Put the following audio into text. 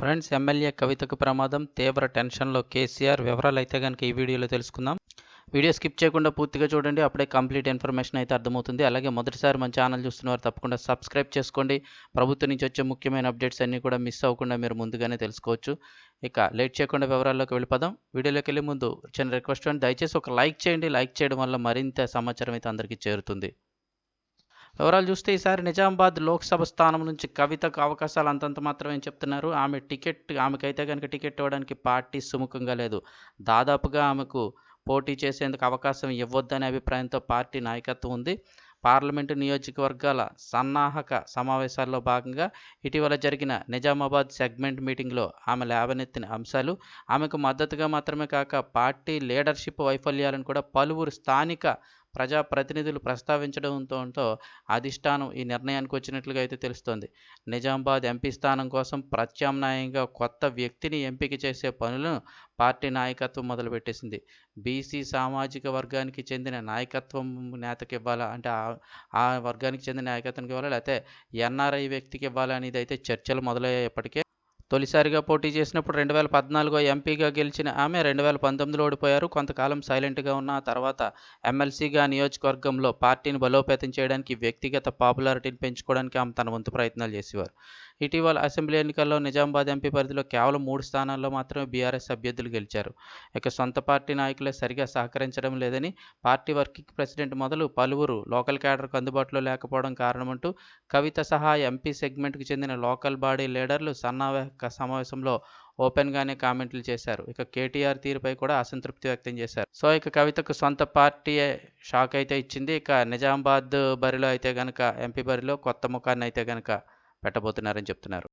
Friends MLA కవితకు ప్రమాదం తీవ్ర టెన్షన్లో కేసీఆర్ వివరాలు అయితే కనుక ఈ వీడియోలో తెలుసుకుందాం. వీడియో స్కిప్ చేయకుండా పూర్తిగా చూడండి అప్పుడే కంప్లీట్ ఇన్ఫర్మేషన్ అయితే అర్థమవుతుంది. అలాగే మొదటిసారి మన ఛానల్ చూస్తున్నవారు తప్పకుండా సబ్స్క్రైబ్ చేసుకోండి. ప్రభుత్వం నుంచి వచ్చే ముఖ్యమైన అప్డేట్స్ అన్నీ కూడా మిస్ అవ్వకుండా మీరు ముందుగానే తెలుసుకోవచ్చు. ఇక లేట్ చేయకుండా వివరాల్లోకి వెళ్ళిపోదాం. వీడియోలోకి వెళ్ళే ముందు చిన్న రిక్వెస్ట్ అండి. దయచేసి ఒక లైక్ చేయండి. లైక్ చేయడం వల్ల మరింత సమాచారం అయితే అందరికీ చేరుతుంది. వివరాలు చూస్తే ఈసారి నిజామాబాద్ లోక్సభ స్థానం నుంచి కవితకు అవకాశాలు అంతంత మాత్రమే చెప్తున్నారు. ఆమె టికెట్ ఆమెకైతే కనుక టికెట్ ఇవ్వడానికి పార్టీ సుముఖంగా లేదు. దాదాపుగా ఆమెకు పోటీ చేసేందుకు అవకాశం ఇవ్వొద్దనే అభిప్రాయంతో పార్టీ నాయకత్వం ఉంది. పార్లమెంటు నియోజకవర్గాల సన్నాహక సమావేశాల్లో భాగంగా ఇటీవల జరిగిన నిజామాబాద్ సెగ్మెంట్ మీటింగ్లో ఆమె లేవనెత్తిన అంశాలు ఆమెకు మద్దతుగా మాత్రమే కాక పార్టీ లీడర్షిప్ వైఫల్యాలను కూడా పలువురు స్థానిక ప్రజాప్రతినిధులు ప్రస్తావించడంతో అధిష్టానం ఈ నిర్ణయానికి వచ్చినట్లుగా అయితే తెలుస్తోంది. నిజామాబాద్ ఎంపీ స్థానం కోసం ప్రత్యామ్నాయంగా కొత్త వ్యక్తిని ఎంపిక చేసే పనులను పార్టీ నాయకత్వం మొదలుపెట్టేసింది. బీసీ సామాజిక వర్గానికి చెందిన నాయకత్వం నేతకి ఇవ్వాలా? అంటే ఆ వర్గానికి చెందిన నాయకత్వానికి ఇవ్వాలా? లేకపోతే ఎన్ఆర్ఐ వ్యక్తికి ఇవ్వాలా? అనేది అయితే చర్చలు మొదలయ్యేప్పటికే తొలిసారిగా పోటీ చేసినప్పుడు రెండు వేల పద్నాలుగో ఎంపీగా గెలిచిన ఆమె రెండు వేల పంతొమ్మిదిలో ఓడిపోయారు. కొంతకాలం సైలెంట్గా ఉన్న తర్వాత ఎమ్మెల్సీగా నియోజకవర్గంలో పార్టీని బలోపేతం చేయడానికి వ్యక్తిగత పాపులారిటీని పెంచుకోవడానికి ఆమె తన వంతు ప్రయత్నాలు చేసేవారు. ఇటీవల అసెంబ్లీ ఎన్నికల్లో నిజామాబాద్ ఎంపీ పరిధిలో కేవలం మూడు స్థానాల్లో మాత్రమే బీఆర్ఎస్ అభ్యర్థులు గెలిచారు. ఇక సొంత పార్టీ నాయకులే సరిగా సహకరించడం లేదని పార్టీ వర్కింగ్ ప్రెసిడెంట్ మొదలు పలువురు లోకల్ క్యాడర్కు అందుబాటులో లేకపోవడం కారణమంటూ కవిత సహా ఎంపీ సెగ్మెంట్కు చెందిన లోకల్ బాడీ లీడర్లు సన్నాహక సమావేశంలో ఓపెన్గానే కామెంట్లు చేశారు. ఇక కేటీఆర్ తీరుపై కూడా అసంతృప్తి వ్యక్తం చేశారు. సో ఇక కవితకు సొంత పార్టీ షాక్ అయితే ఇచ్చింది ఇక నిజామాబాద్ బరిలో అయితే కనుక ఎంపీ బరిలో కొత్త ముఖాన్ని అయితే కనుక పెట్టబోతున్నారని చెప్తున్నారు.